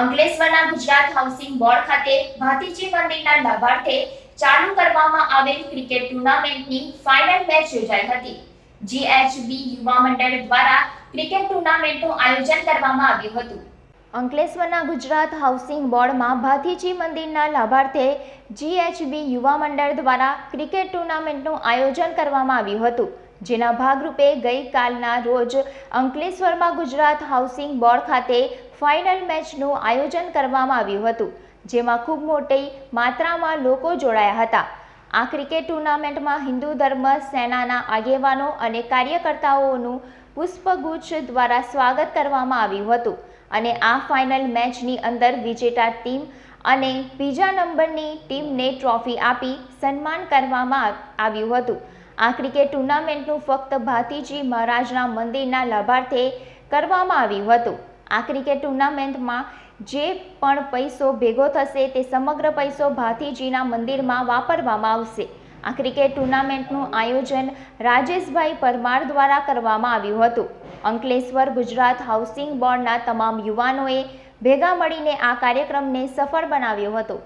અંકલેશ્વરના Gujarat housing board ખાતે ભાતીજી મંદિરના લાભાર્થે ચાલુ કરવામાં આવેલ ક્રિકેટ ટુર્નામેન્ટની ફાઇનલ મેચ યોજાઈ હતી. જીએચબી યુવા મંડળ દ્વારા ક્રિકેટ ટુર્નામેન્ટનું આયોજન કરવામાં આવ્યું હતું. અંકલેશ્વરના ગુજરાત હાઉસિંગ બોર્ડમાં ભાથીજી મંદિરના લાભાર્થે જીએચબી યુવા મંડળ દ્વારા ક્રિકેટ ટુર્નામેન્ટનું આયોજન કરવામાં આવ્યું હતું. જેના ભાગરૂપે ગઈકાલના રોજ અંકલેશ્વરમાં ગુજરાત હાઉસિંગ બોર્ડ ખાતે ફાઇનલ મેચનું આયોજન કરવામાં આવ્યું હતું, જેમાં ખૂબ મોટી માત્રામાં લોકો જોડાયા હતા. આ ક્રિકેટ ટુર્નામેન્ટમાં હિન્દુ ધર્મ સેનાના આગેવાનો અને કાર્યકર્તાઓનું પુષ્પગુચ્છ દ્વારા સ્વાગત કરવામાં આવ્યું હતું અને આ ફાઇનલ મેચની અંદર વિજેતા ટીમ અને બીજા નંબરની ટીમને ટ્રોફી આપી સન્માન કરવામાં આવ્યું હતું. આ ક્રિકેટ ટુર્નામેન્ટનું ફક્ત ભાતીજી મહારાજના મંદિરના લાભાર્થે કરવામાં આવ્યું હતું. આ ક્રિકેટ ટુર્નામેન્ટમાં જે પણ પૈસો ભેગો થશે તે સમગ્ર પૈસો ભાથીજીના મંદિરમાં વાપરવામાં આવશે. આ ક્રિકેટ ટુર્નામેન્ટનું આયોજન રાજેશભાઈ પરમાર દ્વારા કરવામાં આવ્યું હતું. અંકલેશ્વર ગુજરાત હાઉસિંગ બોર્ડના તમામ યુવાનોએ ભેગા મળીને આ કાર્યક્રમને સફળ બનાવ્યો હતો.